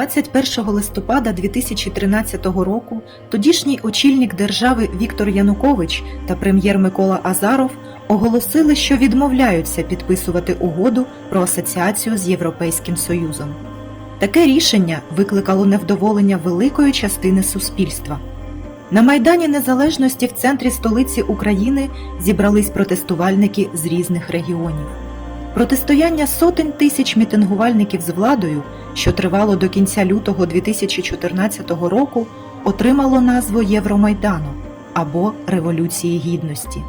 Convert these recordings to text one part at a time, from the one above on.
21 листопада 2013 року тодішній очільник держави Віктор Янукович та прем'єр Микола Азаров оголосили, що відмовляються підписувати угоду про асоціацію з Європейським Союзом. Таке рішення викликало невдоволення великої частини суспільства. На Майдані Незалежності в центрі столиці України зібрались протестувальники з різних регіонів. Протистояння сотень тисяч мітингувальників з владою, що тривало до кінця лютого 2014 року, отримало назву Євромайдану або Революції Гідності.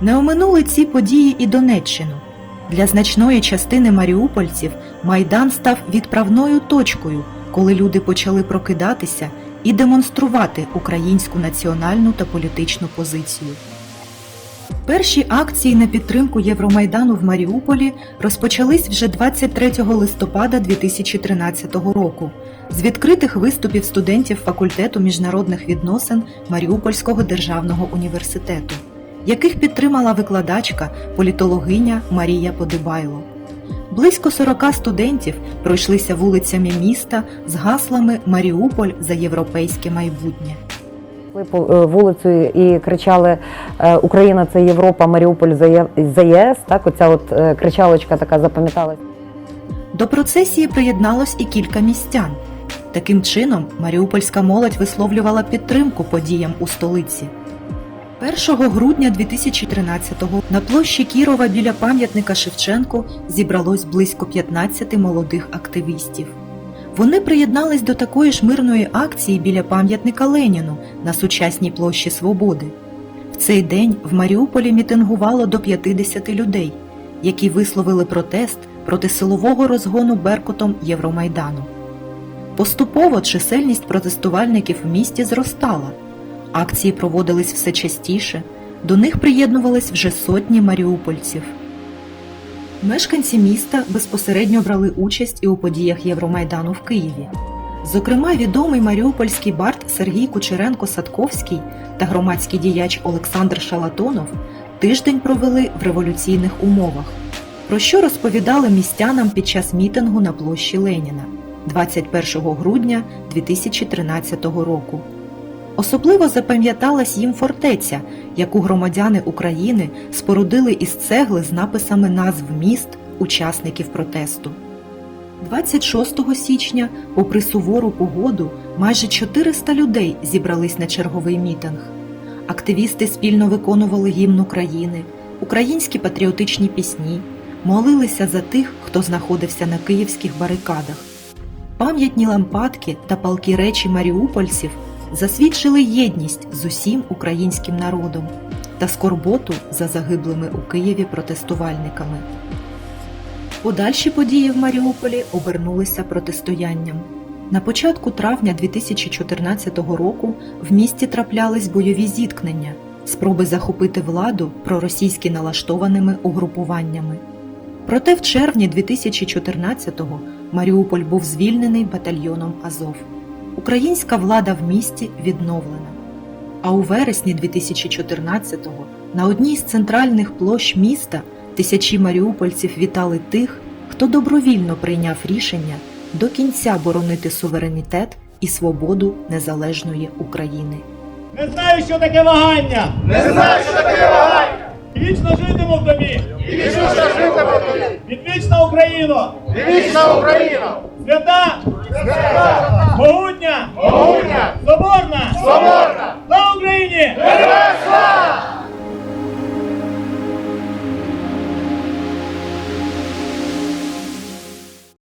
Не оминули ці події і Донеччину. Для значної частини маріупольців Майдан став відправною точкою, коли люди почали прокидатися і демонструвати українську національну та політичну позицію. Перші акції на підтримку Євромайдану в Маріуполі розпочались вже 23 листопада 2013 року з відкритих виступів студентів факультету міжнародних відносин Маріупольського державного університету, яких підтримала викладачка політологиня Марія Подибайло. Близько 40 студентів пройшлися вулицями міста з гаслами Маріуполь за європейське майбутнє. Йшли по е, вулицю і кричали е, Україна це Європа, Маріуполь за ЄС. Так, оця от е, кричалочка така запам'яталась. До процесії приєдналось і кілька містян. Таким чином, маріупольська молодь висловлювала підтримку подіям у столиці. 1 грудня 2013-го на площі Кірова біля пам'ятника Шевченку зібралось близько 15 молодих активістів. Вони приєднались до такої ж мирної акції біля пам'ятника Леніну на сучасній площі Свободи. В цей день в Маріуполі мітингувало до 50 людей, які висловили протест проти силового розгону Беркутом Євромайдану. Поступово чисельність протестувальників в місті зростала. Акції проводились все частіше, до них приєднувались вже сотні маріупольців. Мешканці міста безпосередньо брали участь і у подіях Євромайдану в Києві. Зокрема, відомий маріупольський бард Сергій Кучеренко-Садковський та громадський діяч Олександр Шалатонов тиждень провели в революційних умовах, про що розповідали містянам під час мітингу на площі Леніна 21 грудня 2013 року. Особливо запам'яталась їм фортеця, яку громадяни України спорудили із цегли з написами назв міст учасників протесту. 26 січня, попри сувору погоду, майже 400 людей зібрались на черговий мітинг. Активісти спільно виконували гімн України, українські патріотичні пісні, молилися за тих, хто знаходився на київських барикадах. Пам'ятні лампадки та палкі речі маріупольців засвідчили єдність з усім українським народом та скорботу за загиблими у Києві протестувальниками. Подальші події в Маріуполі обернулися протистоянням. На початку травня 2014 року в місті траплялись бойові зіткнення, спроби захопити владу проросійськи налаштованими угрупуваннями. Проте в червні 2014-го Маріуполь був звільнений батальйоном Азов. Українська влада в місті відновлена. А у вересні 2014-го на одній з центральних площ міста тисячі маріупольців вітали тих, хто добровільно прийняв рішення до кінця боронити суверенітет і свободу незалежної України. Не знаю, що таке вагання. Не знаю, що таке вагання! Вічно житиму в тобі! І вічно житиму в тобі! Відвічна Україна! Відвічна Україна! Свята! Свята! Могутня! Могутня! Соборна! Соборна! На Україні! Героям!